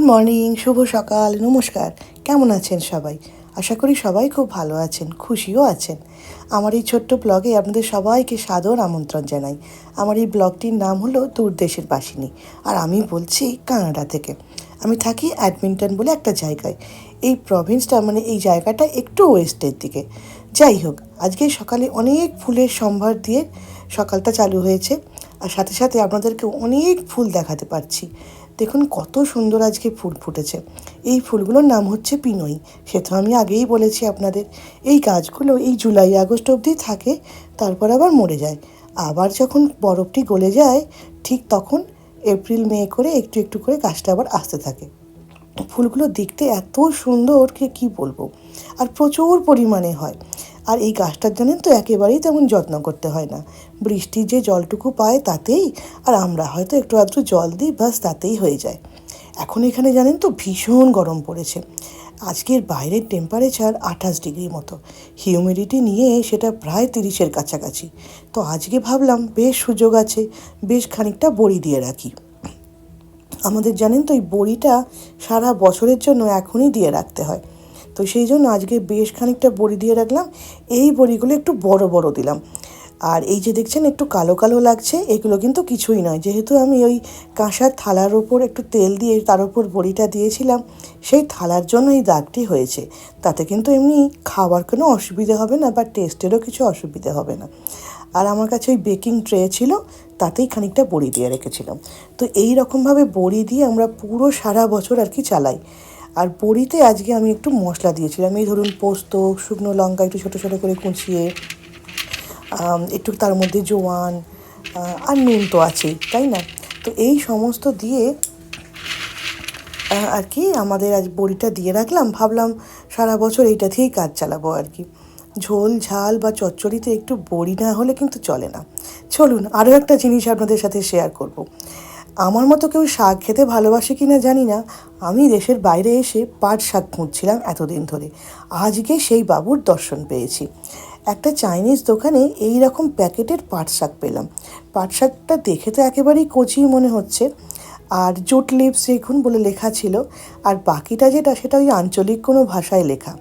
Good morning, শুভ সকাল, নমস্কার। কেমন আছেন সবাই? আশা করি সবাই খুব ভালো আছেন, খুশিও আছেন। আমার এই ছোট্ট ব্লগে আপনাদের সবাইকে সাদর আমন্ত্রণ জানাই। আমার এই ব্লগটির নাম হলো দূর দেশের বাসিনী, আর আমি বলছি কানাডা থেকে। আমি থাকি অ্যাডমিন্টন বলে একটা জায়গায়। এই প্রভিন্সটা মানে এই জায়গাটা একটু ওয়েস্টের দিকে। যাই হোক, আজকে সকালে অনেক ফুলের সম্ভার দিয়ে সকালটা চালু হয়েছে, আর সাথে সাথে আপনাদেরকে অনেক ফুল দেখাতে পারছি। দেখুন কত সুন্দর আজকে ফুল ফুটেছে। এই ফুলগুলোর নাম হচ্ছে পিনই সে তো আমি আগেই বলেছি আপনাদের। এই গাছগুলো এই জুলাই আগস্ট অবধি থাকে, তারপর আবার মরে যায়। আবার যখন বরফটি গলে যায়, ঠিক তখন এপ্রিল, মে করে একটু একটু করে গাছটা আবার আসতে থাকে। ফুলগুলো দেখতে এত সুন্দর, কি কী বলব? আর প্রচুর পরিমাণে হয়। আর এই গাছটার জানেন তো একেবারেই তেমন যত্ন করতে হয় না। বৃষ্টির যে জলটুকু পায় তাতেই, আর আমরা হয়তো একটু আধটু জল দিই বাস তাতেই হয়ে যায়। এখন এখানে জানেন তো ভীষণ গরম পড়েছে। আজকের বাইরের টেম্পারেচার আঠাশ ডিগ্রি মতো। হিউমিডিটি নিয়ে সেটা প্রায় তিরিশের কাছাকাছি। তো আজকে ভাবলাম বেশ সুযোগ আছে, বেশ খানিকটা বড়ি দিয়ে রাখি। আমাদের জানেন তো এই বড়িটা সারা বছরের জন্য এখনই দিয়ে রাখতে হয়। তো সেই জন্য আজকে বেশ খানিকটা বড়ি দিয়ে রাখলাম। এই বড়িগুলো একটু বড় বড় দিলাম। আর এই যে দেখছেন, একটু কালো কালো লাগছে। এগুলো কিন্তু কিছুই নয়। যেহেতু আমি ওই কাঁসার থালার ওপর একটু তেল দিয়ে তার ওপর বড়িটা দিয়েছিলাম, সেই থালার জন্য এই দাগটি হয়েছে। তাতে কিন্তু এমনি খাবার কোনো অসুবিধে হবে না বা টেস্টেরও কিছু অসুবিধে হবে না। আর আমার কাছে ওই বেকিং ট্রে ছিল, তাতেই খানিকটা বড়ি দিয়ে রেখেছিলাম। তো এই রকমভাবে বড়ি দিয়ে আমরা পুরো সারা বছর আর কি চালাই। আর বড়িতে আজকে আমি একটু মশলা দিয়েছিলাম। এই ধরুন পোস্ত, শুকনো লঙ্কা একটু ছোটো ছোটো করে কুচিয়ে একটু তার মধ্যে জোয়ান আর নুন তো আছেই, তাই না? তো এই সমস্ত দিয়ে আর কি আমাদের আজ বড়িটা দিয়ে রাখলাম। ভাবলাম সারা বছর এইটা দিয়েই কাজ চালাবো আর কি। ঝোল, ঝাল বা চচ্চড়িতে একটু বড়ি না হলে কিন্তু চলে না। চলুন, আরও একটা জিনিস আপনাদের সাথে শেয়ার করব। আমার মতো কেউ শাক খেতে ভালোবাসে কি না জানি না। আমি দেশের বাইরে এসে পাট শাক খুঁজছিলাম এতদিন ধরে। আজকে সেই বাবুর দর্শন পেয়েছি। একটা চাইনিজ দোকানে এই রকম প্যাকেটের পাট শাক পেলাম। পাট শাকটা দেখে তো একেবারেই কচি মনে হচ্ছে। আর জুট লিপস দেখুন বলে লেখা ছিল। আর বাকিটা যেটা, সেটা ওই আঞ্চলিক কোনো ভাষায় লেখা।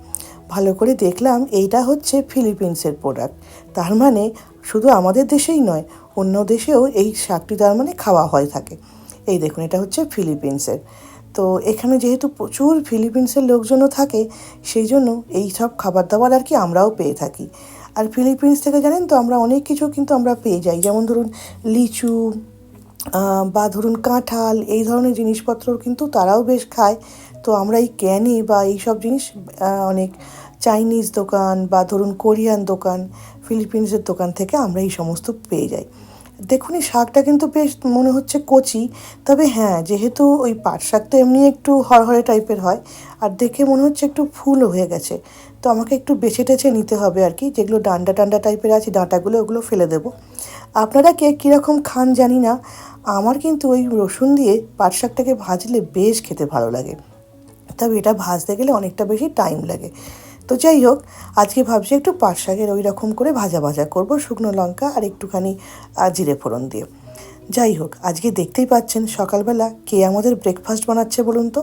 ভালো করে দেখলাম এইটা হচ্ছে ফিলিপিন্সের প্রোডাক্ট তার মানে শুধু আমাদের দেশেই নয় অন্য দেশেও এই শাকটি তার মানে খাওয়া হয় থাকে। এই দেখুন, এটা হচ্ছে ফিলিপিন্সের। তো এখানে যেহেতু প্রচুর ফিলিপিন্সের লোকজনও থাকে, সেই জন্য এই সব খাবার দাবার আর কি আমরাও পেয়ে থাকি। আর ফিলিপিন্স থেকে জানেন তো, আমরা অনেক কিছু কিন্তু আমরা পেয়ে যাই। যেমন ধরুন, লিচু বা ধরুন কাঁঠাল, এই ধরনের জিনিসপত্র কিন্তু তারাও বেশ খায়। তো আমরা এই ক্যানে বা এই সব জিনিস অনেক চাইনিজ দোকান বা ধরুন কোরিয়ান দোকান, ফিলিপিন্সের দোকান থেকে আমরা এই সমস্ত পেয়ে যাই। দেখুন, এই শাকটা কিন্তু বেশ মনে হচ্ছে কচি, তবে হ্যাঁ যেহেতু ওই পাট শাক তো এমনি একটু হরহরে টাইপের হয়, আর দেখে মনে হচ্ছে একটু ফুলও হয়ে গেছে। তো আমাকে একটু বেছে টেছে নিতে হবে আর কি, যেগুলো ডান্ডা টান্ডা টাইপের আছে, ডাঁটাগুলো ওগুলো ফেলে দেবো। আপনারা কে কীরকম খান জানি না, আমার কিন্তু ওই রসুন দিয়ে পাট শাকটাকে ভাজলে বেশ খেতে ভালো লাগে। তবে এটা ভাজতে গেলে অনেকটা বেশি টাইম লাগে। তো যাই হোক, আজকে ভাবছি একটু পাট শাকের ওই রকম করে ভাজা ভাজা করব, শুকনো লঙ্কা আর একটুখানি জিরে ফোড়ন দিয়ে। যাই হোক, আজকে দেখতেই পাচ্ছেন সকালবেলা কে আমাদের ব্রেকফাস্ট বানাচ্ছে বলুন তো?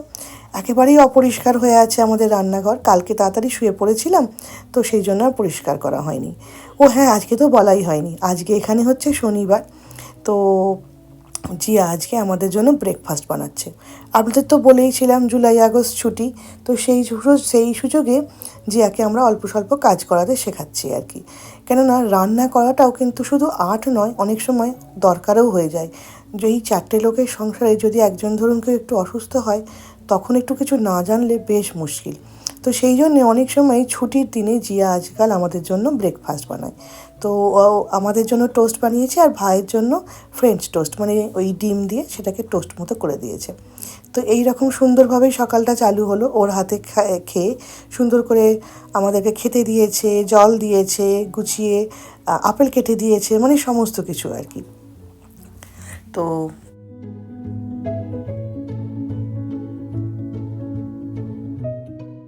একেবারেই অপরিষ্কার হয়ে আছে আমাদের রান্নাঘর। কালকে তাড়াতাড়ি শুয়ে পড়েছিলাম, তো সেই জন্য আর পরিষ্কার করা হয়নি। ও হ্যাঁ আজকে তো বলাই হয়নি। আজকে এখানে হচ্ছে শনিবার, তো জিয়া আজকে আমাদের জন্য ব্রেকফাস্ট বানাচ্ছে। আপনাদের তো বলেইছিলাম জুলাই আগস্ট ছুটি, তো সেই সেই সুযোগে জিয়াকে আমরা অল্প স্বল্প কাজ করাতে শেখাচ্ছি আর কি। কেননা রান্না করাটাও কিন্তু শুধু আর্ট নয়, অনেক সময় দরকারও হয়ে যায়। এই চারটে লোকের সংসারে যদি একজন ধরুন কেউ একটু অসুস্থ হয়, তখন একটু কিছু না জানলে বেশ মুশকিল। তো সেই জন্যে অনেক সময় ছুটির দিনে জিয়া আজকাল আমাদের জন্য ব্রেকফাস্ট বানায়। তো আমাদের জন্য টোস্ট বানিয়েছে আর ভাইয়ের জন্য ফ্রেঞ্চ টোস্ট মানে ওই ডিম দিয়ে সেটাকে টোস্ট মতো করে দিয়েছে। তো এই রকম সুন্দরভাবেই সকালটা চালু হলো। ওর হাতে খেয়ে সুন্দর করে আমাদেরকে খেতে দিয়েছে, জল দিয়েছে, গুছিয়ে আপেল কেটে দিয়েছে মানে সমস্ত কিছু আর কি। তো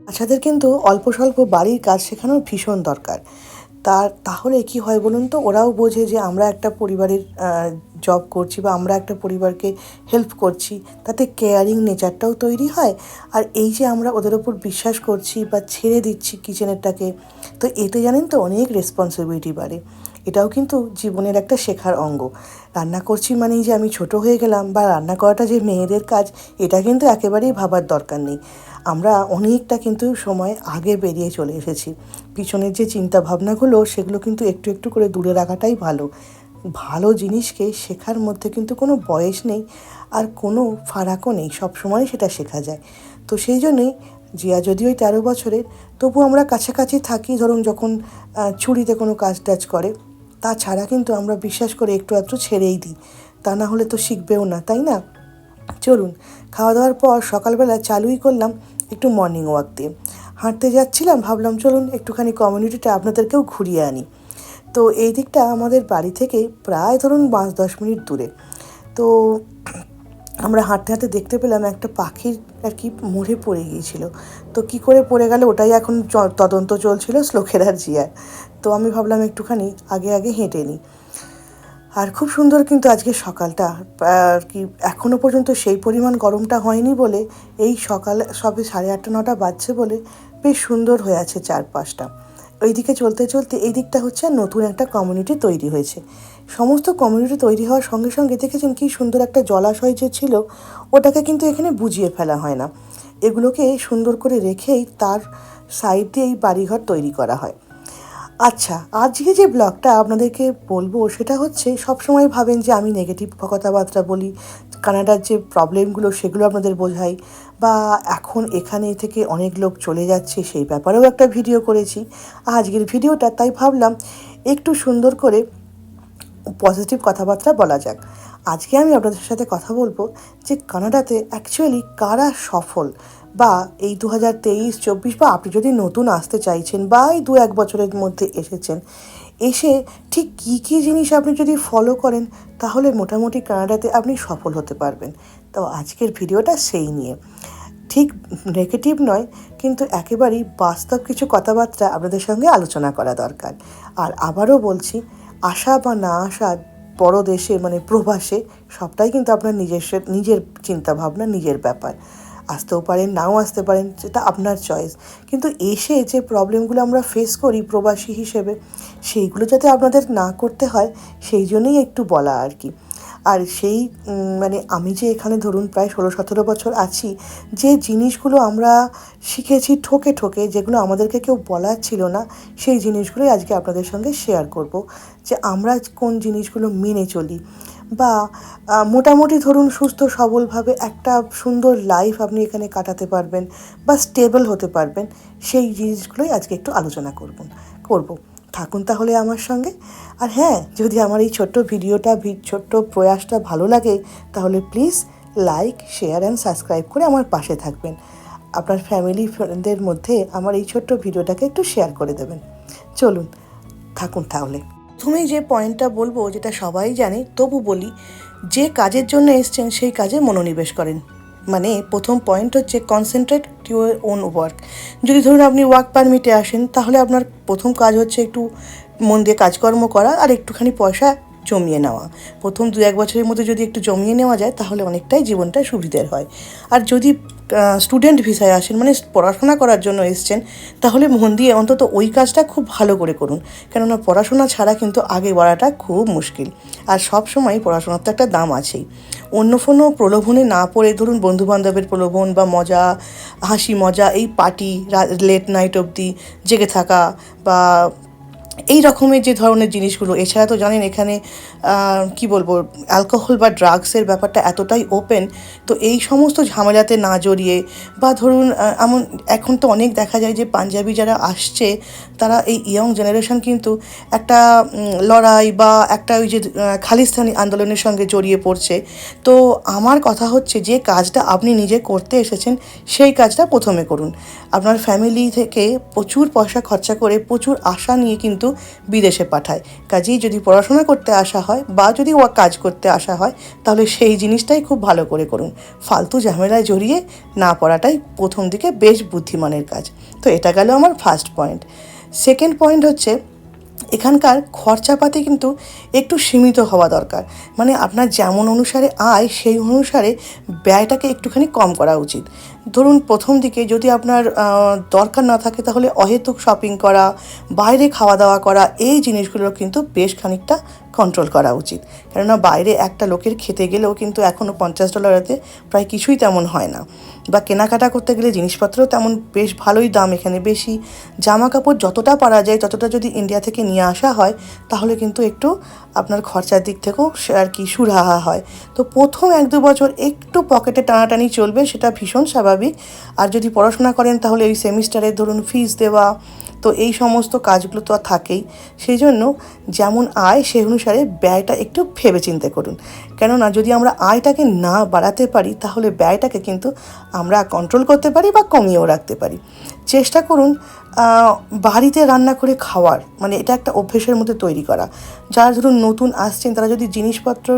বাচ্চাদের কিন্তু অল্প স্বল্প বাড়ির কাজ শেখানোর ভীষণ দরকার। তার, তাহলে কি হয় বলুন তো? ওরাও বোঝে যে আমরা একটা পরিবারের জব করছি বা আমরা একটা পরিবারকে হেল্প করছি, তাতে কেয়ারিং নেচারটাও তৈরি হয়। আর এই যে আমরা ওদের ওপর বিশ্বাস করছি বা ছেড়ে দিচ্ছি কিচেনেরটাকে তো এতে জানেন তো অনেক রেসপন্সিবিলিটি বাড়ে। এটাও কিন্তু জীবনের একটা শেখার অঙ্গ। রান্না করছি মানেই যে আমি ছোট হয়ে গেলাম বা রান্না করাটা যে মেয়েদের কাজ, এটা কিন্তু একেবারেই ভাবার দরকার নেই। আমরা অনেকটা কিন্তু সময় আগে বেরিয়ে চলে এসেছি। পিছনের যে চিন্তা ভাবনাগুলো সেগুলো কিন্তু একটু একটু করে দূরে রাখাটাই ভালো। ভালো জিনিসকে শেখার মধ্যে কিন্তু কোনো বয়স নেই আর কোনো ফারাকও নেই সবসময় সেটা শেখা যায়। তো সেই জন্যই জিয়া, যদিও তেরো বছরের তবু আমরা কাছাকাছি থাকি, ধরুন যখন ছুরিতে কোনো কাজ টাজ করে, তাছাড়া কিন্তু আমরা বিশ্বাস করে একটু একটু ছেড়েই দিই। তা না হলে তো শিখবেও না, তাই না? চলুন খাওয়া দাওয়ার পর সকালবেলা চালুই করলাম একটু মর্নিং ওয়াক দিয়ে। হাঁটতে যাচ্ছিলাম, ভাবলাম চলুন একটুখানি কমিউনিটিটা আপনাদেরকেও ঘুরিয়ে আনি। তো এই দিকটা আমাদের বাড়ি থেকে প্রায় ধরুন পাঁচ, দশ মিনিট দূরে। তো আমরা হাঁটতে হাঁটতে দেখতে পেলাম একটা পাখির আর কি মরে পড়ে গিয়েছিল। তো কি করে পড়ে গেল ওটাই এখন তদন্ত চলছিল শ্লোকের আর জিয়ার। তো আমি ভাবলাম একটুখানি আগে আগে হেঁটে নিই। আর খুব সুন্দর কিন্তু আজকে সকালটা। আর কি এখনও পর্যন্ত সেই পরিমাণ গরমটা হয়নি বলে এই সকাল সবে সাড়ে আটটা, নটা বাজছে বলে বেশ সুন্দর হয়ে আছে চারপাশটা। ওইদিকে চলতে চলতে এই দিকটা হচ্ছে নতুন একটা কমিউনিটি তৈরি হয়েছে। সমস্ত কমিউনিটি তৈরি হওয়ার সঙ্গে সঙ্গে দেখেছেন কি সুন্দর একটা জলাশয় যে ছিল, ওটাকে কিন্তু এখানে বুঝিয়ে ফেলা হয় না। এগুলোকে সুন্দর করে রেখেই তার সাইড দিয়ে এই বাড়িঘর তৈরি করা হয়। আচ্ছা আজকে যে ব্লগটা আপনাদেরকে বলব সেটা হচ্ছে সবসময় ভাবেন যে আমি নেগেটিভ কথাবার্তা বলি, কানাডার যে প্রবলেমগুলো সেগুলো আপনাদের বোঝাই, বা এখন এখানে থেকে অনেক লোক চলে যাচ্ছে সেই ব্যাপারেও একটা ভিডিও করেছি। আজকের ভিডিওটা তাই ভাবলাম একটু সুন্দর করে পজিটিভ কথাবার্তা বলা যাক। আজকে আমি আপনাদের সাথে কথা বলব যে কানাডাতে অ্যাকচুয়ালি কারা সফল বা এই দু হাজার তেইশ, চব্বিশ বা আপনি যদি নতুন আসতে চাইছেন বা এই দু এক বছরের মধ্যে এসেছেন, এসে ঠিক কী কী জিনিস আপনি যদি ফলো করেন, তাহলে মোটামুটি কানাডাতে আপনি সফল হতে পারবেন। তো আজকের ভিডিওটা সেই নিয়ে। ঠিক নেগেটিভ নয়, কিন্তু একেবারেই বাস্তব কিছু কথাবার্তা আপনাদের সঙ্গে আলোচনা করা দরকার। আর আবারও বলছি আশা বা না আসা বড় দেশে মানে প্রবাসে সবটাই কিন্তু আপনার নিজস্ব নিজের চিন্তাভাবনা, নিজের ব্যাপার। আসতেও পারেন, নাও আসতে পারেন, সেটা আপনার চয়েস কিন্তু এসে যে প্রবলেমগুলো আমরা ফেস করি প্রবাসী হিসেবে, সেইগুলো যাতে আপনাদের না করতে হয়, সেই জন্যই একটু বলা আর কি। আর সেই মানে আমি যে এখানে ধরুন প্রায় ষোলো সতেরো বছর আছি, যে জিনিসগুলো আমরা শিখেছি ঠোকে ঠকে, যেগুলো আমাদেরকে কেউ বলার ছিল না, সেই জিনিসগুলোই আজকে আপনাদের সঙ্গে শেয়ার করব। যে আমরা কোন জিনিসগুলো মেনে চলি বা মোটামুটি ধরুন সুস্থ সবলভাবে একটা সুন্দর লাইফ আপনি এখানে কাটাতে পারবেন বা স্টেবল হতে পারবেন, সেই জিনিসগুলোই আজকে একটু আলোচনা করব করব। থাকুন তাহলে আমার সঙ্গে। আর হ্যাঁ যদি আমার এই ছোট্ট ভিডিওটা ছোট্ট প্রয়াসটা ভালো লাগে, তাহলে please like share and subscribe করে আমার পাশে থাকবেন। আপনার ফ্যামিলি ফ্রেন্ডদের মধ্যে আমার এই ছোট্ট ভিডিওটাকে একটু শেয়ার করে দেবেন। চলুন, থাকুন তাহলে। প্রথমেই যে পয়েন্টটা বলব, যেটা সবাই জানে, তবু বলি, যে কাজের জন্য এসছেন সেই কাজে মনোনিবেশ করেন। মানে প্রথম পয়েন্ট হচ্ছে কনসেন্ট্রেট ইউর ওন ওয়ার্ক যদি ধরুন আপনি ওয়ার্ক পারমিটে আসেন, তাহলে আপনার প্রথম কাজ হচ্ছে একটু মন দিয়ে কাজকর্ম করা আর একটুখানি পয়সা জমিয়ে নেওয়া। প্রথম দু এক বছরের মধ্যে যদি একটু জমিয়ে নেওয়া যায়, তাহলে অনেকটাই জীবনটা সুবিধের হয়। আর যদি স্টুডেন্ট ভিসায় আসেন মানে পড়াশোনা করার জন্য এসছেন, তাহলে মন দিয়ে অন্তত ওই কাজটা খুব ভালো করে করুন। কেননা পড়াশোনা ছাড়া কিন্তু আগে বাড়াটা খুব মুশকিল। আর সব সময় পড়াশোনার তো একটা দাম আছেই। অন্য কোনো প্রলোভনে না পড়ে, ধরুন বন্ধুবান্ধবের প্রলোভন বা মজা, হাসি মজা, এই পার্টি লেট নাইট অবধি জেগে থাকা বা এই রকমের যে ধরনের জিনিসগুলো এছাড়া তো জানেন এখানে কি বলব অ্যালকোহল বা ড্রাগসের ব্যাপারটা এতটাই ওপেন তো এই সমস্ত ঝামেলাতে না জড়িয়ে বা ধরুন এমন, এখন তো অনেক দেখা যায় যে পাঞ্জাবি যারা আসছে, তারা এই ইয়ং জেনারেশন কিন্তু একটা লড়াই বা একটা ওই যে খালিস্তানি আন্দোলনের সঙ্গে জড়িয়ে পড়ছে। তো আমার কথা হচ্ছে যে কাজটা আপনি নিজে করতে এসেছেন, সেই কাজটা প্রথমে করুন। আপনার ফ্যামিলি থেকে প্রচুর পয়সা খরচা করে প্রচুর আশা নিয়ে কিন্তু বিদেশে পাঠায়। কাজেই যদি পড়াশোনা করতে আসা হয় বা যদি ও কাজ করতে আসা হয়, তাহলে সেই জিনিসটাই খুব ভালো করে করুন। ফালতু ঝামেলায় জড়িয়ে না পড়াটাই প্রথম দিকে বেশ বুদ্ধিমানের কাজ। তো এটা গেল আমার ফার্স্ট পয়েন্ট সেকেন্ড পয়েন্ট হচ্ছে, এখানকার খরচাপাতি কিন্তু একটু সীমিত হওয়া দরকার। মানে আপনার যেমন অনুসারে আয়, সেই অনুসারে ব্যয়টাকে একটুখানি কম করা উচিত। ধরুন প্রথম দিকে যদি আপনার দরকার না থাকে তাহলে অহেতুক শপিং করা, বাইরে খাওয়া দাওয়া করা, এই জিনিসগুলো কিন্তু বেশ খানিকটা কন্ট্রোল করা উচিত। কেননা বাইরে একটা লোকের খেতে গেলেও কিন্তু এখনও পঞ্চাশ ডলারেতে প্রায় কিছুই তেমন হয় না। বা কেনাকাটা করতে গেলে জিনিসপত্রও তেমন বেশ ভালোই দাম এখানে বেশি। জামা কাপড় যতটা পারা যায়, ততটা যদি ইন্ডিয়া থেকে নিয়ে আসা হয়, তাহলে কিন্তু একটু আপনার খরচার দিক থেকেও আর কি সুরাহা হয়। তো প্রথম এক দু বছর একটু পকেটে টানাটানি চলবে, সেটা ভীষণ স্বাভাবিক। আর যদি পড়াশোনা করেন তাহলে ওই সেমিস্টারের ধরুন ফিস দেওয়া, তো এই সমস্ত কাজগুলো তো আর থাকেই। সেই জন্য যেমন আয়, সেই অনুসারে ব্যয়টা একটু ভেবে চিন্তে করুন। কেননা যদি আমরা আয়টাকে না বাড়াতে পারি, তাহলে ব্যয়টাকে কিন্তু আমরা কন্ট্রোল করতে পারি বা কমিয়েও রাখতে পারি। চেষ্টা করুন বাড়িতে রান্না করে খাওয়ার। মানে এটা একটা অভ্যেসের মধ্যে তৈরি করা। যারা ধরুন নতুন আসছেন, তারা যদি জিনিসপত্র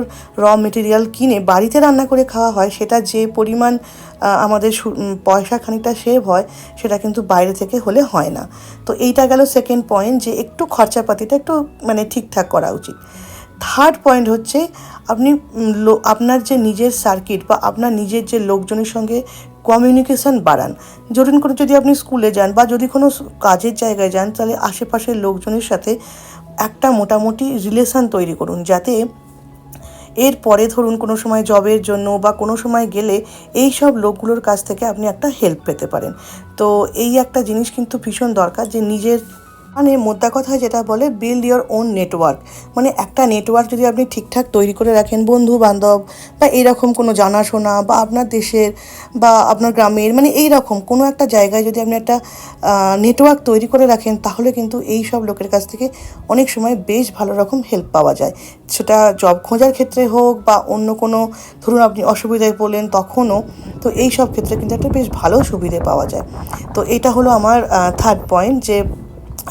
র মেটেরিয়াল কিনে বাড়িতে রান্না করে খাওয়া হয়, সেটা যে পরিমাণ আমাদের পয়সা খানিকটা সেভ হয়, সেটা কিন্তু বাইরে থেকে হলে হয় না। তো এইটা গেল সেকেন্ড পয়েন্ট যে একটু খরচাপাতিটা একটু মানে ঠিকঠাক করা উচিত। থার্ড পয়েন্ট হচ্ছে, আপনি আপনার যে নিজের সার্কিট বা আপনার নিজের যে লোকজনের সঙ্গে কমিউনিকেশন বাড়ান। জরুরি করে যদি আপনি স্কুলে যান বা যদি কোনো কাজের জায়গায় যান, তাহলে আশেপাশের লোকজনের সাথে একটা মোটামুটি রিলেশান তৈরি করুন। যাতে এর পরে ধরুন কোনো সময় জবের জন্য বা কোনো সময় গেলে এই সব লোকগুলোর কাছ থেকে আপনি একটা হেল্প পেতে পারেন। তো এই একটা জিনিস কিন্তু ভীষণ দরকার যে নিজের মানে মোদ্দা কথা যেটা বলে বিল্ড ইয়োর ওন নেটওয়ার্ক মানে একটা নেটওয়ার্ক যদি আপনি ঠিকঠাক তৈরি করে রাখেন বন্ধু বান্ধব বা এইরকম কোনো জানাশোনা বা আপনার দেশের বা আপনার গ্রামের মানে এই রকম কোনো একটা জায়গায় যদি আপনি একটা নেটওয়ার্ক তৈরি করে রাখেন, তাহলে কিন্তু এই সব লোকের কাছ থেকে অনেক সময় বেশ ভালো রকম হেল্প পাওয়া যায়। সেটা জব খোঁজার ক্ষেত্রে হোক বা অন্য কোনো, ধরুন আপনি অসুবিধায় পড়লেন তখনও, তো এই সব ক্ষেত্রে কিন্তু একটা বেশ ভালো সুবিধে পাওয়া যায়। তো এটা হলো আমার থার্ড পয়েন্ট যে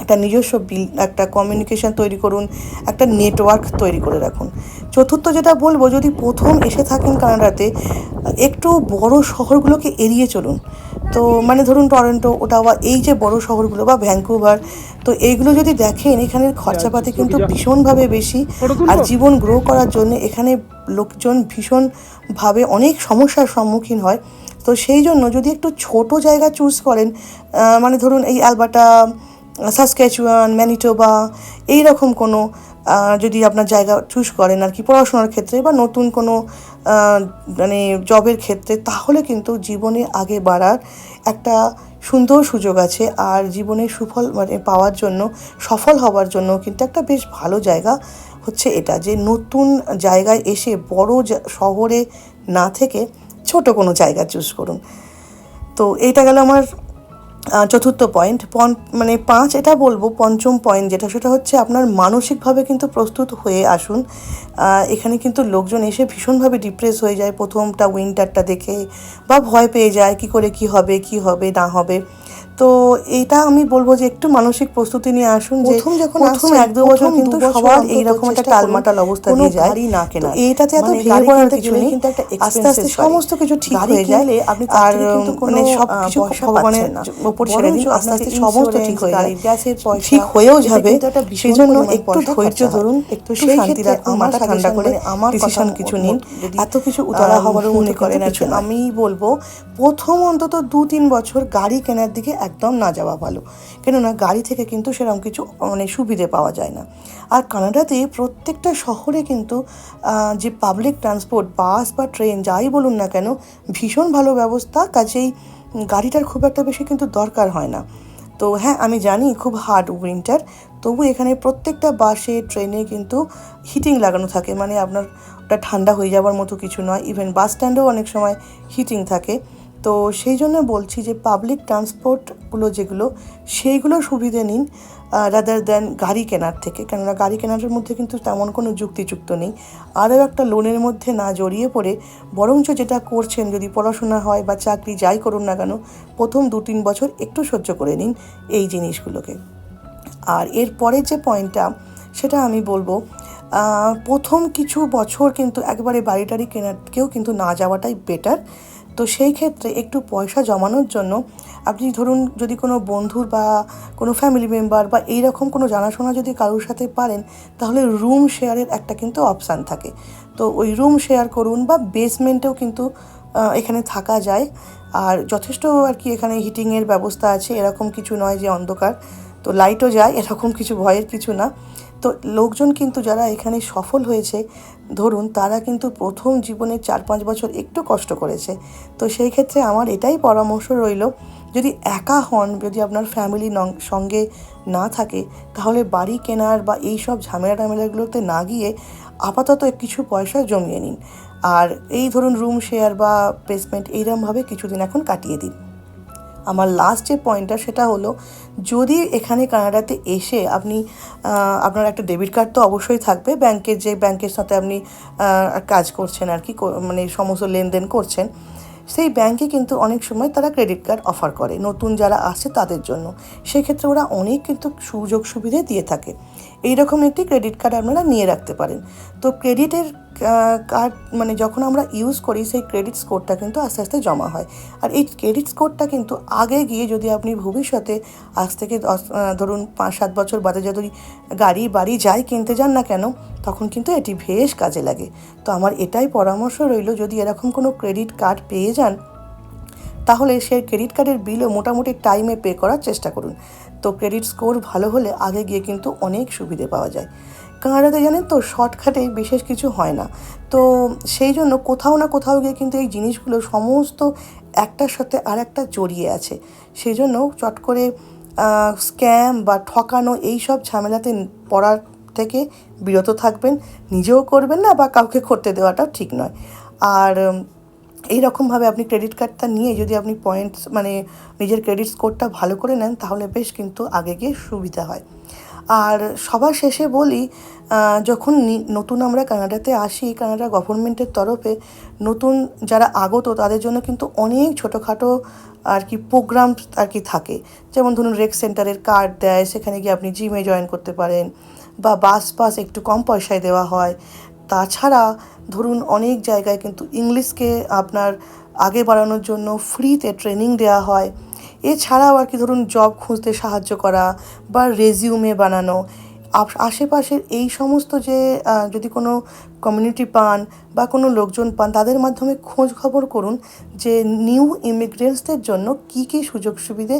একটা নিজস্ব বিল একটা কমিউনিকেশন তৈরি করুন একটা নেটওয়ার্ক তৈরি করে রাখুন। চতুর্থ যেটা বলব যদি প্রথম এসে থাকেন কানাডাতে একটু বড় শহরগুলোকে এড়িয়ে চলুন। তো মানে ধরুন টরেন্টো ওটাওয়া এই যে বড় শহরগুলো বা ভ্যাঙ্কুভার তো এইগুলো যদি দেখেন এখানের খরচাপাতি কিন্তু ভীষণভাবে বেশি। আর জীবন গ্রো করার জন্য এখানে লোকজন ভীষণভাবে অনেক সমস্যার সম্মুখীন হয়। তো সেই জন্য যদি একটু ছোট জায়গা চুজ করেন মানে ধরুন এই অ্যালবার্টা সাসক্যাচুয়ান ম্যানিটোবা এই রকম কোনো যদি আপনার জায়গা চুজ করেন আর কি পড়াশোনার ক্ষেত্রে বা নতুন কোনো মানে জবের ক্ষেত্রে, তাহলে কিন্তু জীবনে আগে বাড়ার একটা সুন্দর সুযোগ আছে আর জীবনে সুফল মানে পাওয়ার জন্য, সফল হওয়ার জন্য কিন্তু একটা বেশ ভালো জায়গা হচ্ছে এটা যে নতুন জায়গায় এসে বড় শহরে না থেকে ছোট কোনো জায়গা চুজ করুন। তো এইটা গেল আমার চতুর্থ পয়েন্ট পন মানে পাঁচ এটা বলব, পঞ্চম পয়েন্ট যেটা, সেটা হচ্ছে আপনার মানসিকভাবে কিন্তু প্রস্তুত হয়ে আসুন। এখানে কিন্তু লোকজন এসে ভীষণভাবে ডিপ্রেস হয়ে যায় প্রথমটা উইন্টারটা দেখে বা ভয় পেয়ে যায়, কি করে কি হবে কি হবে, না হবে। তো এটা আমি বলব যে একটু মানসিক প্রস্তুতি নিয়ে আসুন যে প্রথম যখন প্রথম এক দু বছর কিন্তু সবার এইরকম একটা টালমাটাল অবস্থা কোনো দিয়ে যায়। না তো কেনার। এইটাতে এত মানে গাড়ি পড়ার কিনতে কিছু নেই। কিন্তু একটা আস্তে আস্তে সমস্ত কিছু ঠিক হয়ে যায়। আপনি আর কোনো, মানে সব কিছু ভগবানের। ওপর ছেড়ে দিন। আস্তে আস্তে সমস্ত ঠিক হয়ে যায়। গ্যাসের ঠিক হয়েও যাবে। সেই জন্য একটু ধৈর্য ধরুন একটু সেই শান্তি রাখুন আমার মাথা ঠান্ডা করে মানে আমার ডিসিশন কিছু নিন। এত কিছু উতলা হওয়ারও মনে মনে করেন। আমি বলব প্রথম অন্তত দু তিন বছর গাড়ি কেনার দিকে একদম না যাওয়া ভালো। কেননা গাড়ি থেকে কিন্তু সেরকম কিছু মানে সুবিধে পাওয়া যায় না। আর কানাডাতে প্রত্যেকটা শহরে কিন্তু যে পাবলিক ট্রান্সপোর্ট বাস বা ট্রেন যাই বলুন না কেন, ভীষণ ভালো ব্যবস্থা। কাজেই গাড়িটার খুব একটা বেশি কিন্তু দরকার হয় না। তো হ্যাঁ আমি জানি খুব হার্ড উইন্টার তবু এখানে প্রত্যেকটা বাসে ট্রেনে কিন্তু হিটিং লাগানো থাকে। মানে আপনার ওটা ঠান্ডা হয়ে যাওয়ার মতো কিছু নয়। ইভেন বাস স্ট্যান্ডেও অনেক সময় হিটিং থাকে। তো সেই জন্য বলছি যে পাবলিক ট্রান্সপোর্টগুলো যেগুলো, সেইগুলো সুবিধে নিন রাদার দেন গাড়ি কেনার থেকে। কেননা গাড়ি কেনার মধ্যে কিন্তু তেমন কোনো যুক্তিযুক্ত নেই। আরও একটা লোনের মধ্যে না জড়িয়ে পড়ে, বরঞ্চ যেটা করছেন, যদি পড়াশোনা হয় বা চাকরি যাই করুন না কেন, প্রথম দু তিন বছর একটু সহ্য করে নিন এই জিনিসগুলোকে। আর এর পরের যে পয়েন্টটা সেটা আমি বলব প্রথম কিছু বছর কিন্তু একবারে বাড়ি টাড়ি কেনার, কেউ কিন্তু না যাওয়াটাই বেটার তো সেই ক্ষেত্রে একটু পয়সা জমানোর জন্য আপনি ধরুন যদি কোনো বন্ধুর বা কোনো ফ্যামিলি মেম্বার বা এইরকম কোনো জানাশোনা যদি কারোর সাথে পারেন, তাহলে রুম শেয়ারের একটা কিন্তু অপশান থাকে। তো ওই রুম শেয়ার করুন বা বেসমেন্টেও কিন্তু এখানে থাকা যায়। আর যথেষ্ট আর কি এখানে হিটিংয়ের ব্যবস্থা আছে, এরকম কিছু নয় যে অন্ধকার। তো লাইটও যায়, এরকম কিছু ভয়ের কিছু না। তো লোকজন কিন্তু যারা এখানে সফল হয়েছে ধরুন, তারা কিন্তু প্রথম জীবনে চার পাঁচ বছর একটু কষ্ট করেছে। তো সেই ক্ষেত্রে আমার এটাই পরামর্শ রইল, যদি একা হন, যদি আপনার ফ্যামিলি সঙ্গে না থাকে, তাহলে বাড়ি কেনার বা এই সব ঝামেলা টামেলাগুলোতে না গিয়ে আপাতত কিছু পয়সা জমিয়ে নিন। আর এই ধরুন রুম শেয়ার বা বেসমেন্ট এইরকমভাবে কিছুদিন এখন কাটিয়ে দিন। আমার লাস্ট যে পয়েন্টটা সেটা হলো, যদি এখানে কানাডাতে এসে আপনি আপনার একটা ডেবিট কার্ড তো অবশ্যই থাকবে ব্যাংকের যে ব্যাংকের সাথে আপনি কাজ করছেন আর কি মানে সমস্ত লেনদেন করছেন, সেই ব্যাংকে কিন্তু অনেক সময় তারা ক্রেডিট কার্ড অফার করে, নতুন যারা আসে তাদের জন্য। সেক্ষেত্রে ওরা অনেক কিন্তু সুযোগ সুবিধে দিয়ে থাকে। এইরকম একটি ক্রেডিট কার্ড আপনারা নিয়ে রাখতে পারেন। তো ক্রেডিটের কার্ড মানে যখন আমরা ইউজ করি সেই ক্রেডিট স্কোরটা কিন্তু আস্তে আস্তে জমা হয়। আর এই ক্রেডিট স্কোরটা কিন্তু আগে গিয়ে যদি আপনি ভবিষ্যতে আজ থেকে ধরুন পাঁচ, সাত বছর বাদে যদি গাড়ি, বাড়ি যাই কিনতে যান না কেন, তখন কিন্তু এটি বেশ কাজে লাগে। তো আমার এটাই পরামর্শ রইল, যদি এরকম কোনো ক্রেডিট কার্ড পেয়ে যান, তাহলে সেই ক্রেডিট কার্ডের বিলও মোটামুটি টাইমে পে করার চেষ্টা করুন। তো ক্রেডিট স্কোর ভালো হলে আগে গিয়ে কিন্তু অনেক সুবিধে পাওয়া যায়। কানাডাতে জানেন তো শর্টকাটে বিশেষ কিছু হয় না। তো সেই জন্য কোথাও না কোথাও গিয়ে কিন্তু এই জিনিসগুলো সমস্ত একটার সাথে আর একটা জড়িয়ে আছে। সেই জন্য চট করে স্ক্যাম বা ঠকানো এই সব ঝামেলাতে পড়ার থেকে বিরত থাকবেন। নিজেও করবেন না বা কাউকে করতে দেওয়াটাও ঠিক নয়। আর এই রকমভাবে আপনি ক্রেডিট কার্ডটা নিয়ে যদি আপনি পয়েন্টস মানে নিজের ক্রেডিট স্কোরটা ভালো করে নেন তাহলে বেশ কিন্তু আগে গিয়ে সুবিধা হয়। আর সবার শেষে বলি যখন নতুন আমরা কানাডাতে আসি, কানাডা গভর্নমেন্টের তরফে, নতুন যারা আগত তাদের জন্য কিন্তু অনেক ছোটোখাটো আর কি প্রোগ্রাম আর কি থাকে। যেমন ধরুন রেক সেন্টারের কার্ড দেয়, সেখানে গিয়ে আপনি জিমে জয়েন করতে পারেন বা বাস পাস একটু কম পয়সায় দেওয়া হয়। তাছাড়া ধরুন অনেক জায়গায় কিন্তু ইংলিশকে আপনার আগে বাড়ানোর জন্য ফ্রিতে ট্রেনিং দেওয়া হয়। এছাড়াও আর কি ধরুন জব খুঁজতে সাহায্য করা বা রেজিউমে বানানো আশেপাশের এই সমস্ত যে যদি কোনো কমিউনিটি পান বা কোনো লোকজন পান, তাদের মাধ্যমে খোঁজ খবর করুন যে নিউ ইমিগ্রেন্টসদের জন্য কি কি সুযোগ সুবিধে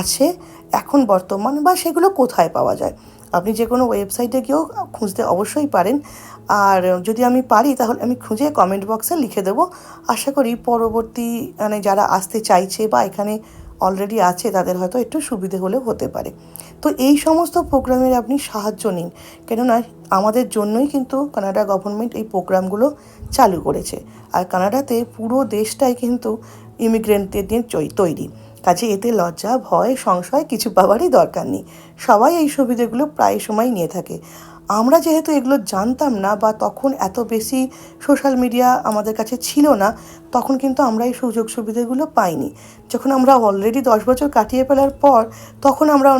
আছে এখন বর্তমান বা সেগুলো কোথায় পাওয়া যায়। আপনি যে কোনো ওয়েবসাইটে গিয়েও খুঁজতে অবশ্যই পারেন। আর যদি আমি পারি, তাহলে আমি খুঁজে কমেন্ট বক্সে লিখে দেবো। আশা করি পরবর্তী মানে যারা আসতে চাইছে বা এখানে অলরেডি আছে, তাদের হয়তো একটু সুবিধে হলেও হতে পারে। তো এই সমস্ত প্রোগ্রামের আপনি সাহায্য নিন। কেননা আমাদের জন্যই কিন্তু কানাডা গভর্নমেন্ট এই প্রোগ্রামগুলো চালু করেছে। আর কানাডাতে পুরো দেশটাই কিন্তু ইমিগ্রেন্টদের নিয়ে তৈরি। কাজে এতে লজ্জা, ভয়, সংশয় কিছু পাওয়ারই দরকার নেই। সবাই এই সুবিধেগুলো প্রায় সময় নিয়ে থাকে। আমরা যেহেতু এগুলো জানতাম না বা তখন এত বেশি সোশ্যাল মিডিয়া আমাদের কাছে ছিল না, তখন কিন্তু আমরা এই সুযোগ সুবিধাগুলো পাইনি। যখন আমরা অলরেডি দশ বছর কাটিয়ে ফেলার পর, তখন আমরা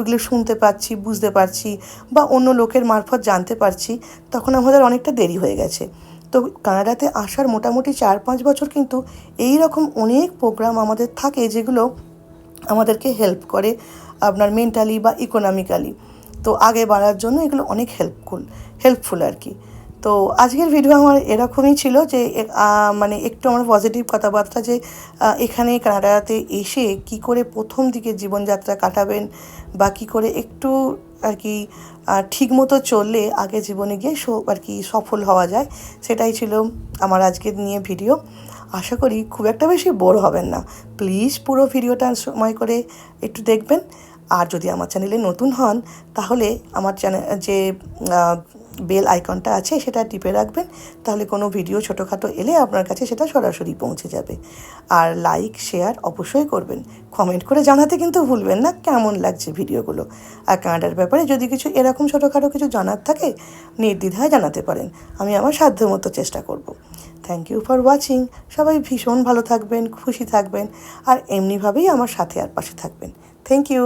এগুলো শুনতে পাচ্ছি, বুঝতে পারছি বা অন্য লোকের মারফত জানতে পারছি, তখন আমাদের অনেকটা দেরি হয়ে গেছে। তো কানাডাতে আসার মোটামুটি চার পাঁচ বছর কিন্তু এই রকম অনেক প্রোগ্রাম আমাদের থাকে যেগুলো আমাদেরকে হেল্প করে আপনার মেন্টালি বা ইকোনমিক্যালি তো আগে বাড়ার জন্য এগুলো অনেক হেল্পফুল হেল্পফুল আর কি। তো আজকের ভিডিও আমার এরকমই ছিল যে মানে একটু আমার পজিটিভ কথাবার্তা যে এখানে কানাডাতে এসে কি করে প্রথম দিকে জীবনযাত্রা কাটাবেন বা কি করে একটু আর কি আহ, ঠিক মতো চললে আগে জীবনে গিয়ে আর কি সফল হওয়া যায় সেটাই ছিল আমার আজকের নিয়ে ভিডিও আশা করি খুব একটা বেশি বোর হবেন না। প্লিজ পুরো ভিডিওটা সময় করে একটু দেখবেন। আর যদি আমার চ্যানেলে নতুন হন, তাহলে আমার চ্যানেল যে বেল আইকনটা আছে সেটা টিপে রাখবেন, তাহলে কোনো ভিডিও ছোটোখাটো এলে আপনার কাছে সেটা সরাসরি পৌঁছে যাবে। আর লাইক, শেয়ার অবশ্যই করবেন। কমেন্ট করে জানাতে কিন্তু ভুলবেন না, কেমন লাগছে ভিডিওগুলো। আর কানাডার ব্যাপারে যদি কিছু এরকম ছোটোখাটো কিছু জানার থাকে, নির্দ্বিধায় জানাতে পারেন। আমি আমার সাধ্য মতো চেষ্টা করব। থ্যাংক ইউ ফর ওয়াচিং সবাই ভীষণ ভালো থাকবেন, খুশি থাকবেন, আর এমনিভাবেই আমার সাথে আর পাশে থাকবেন। Thank you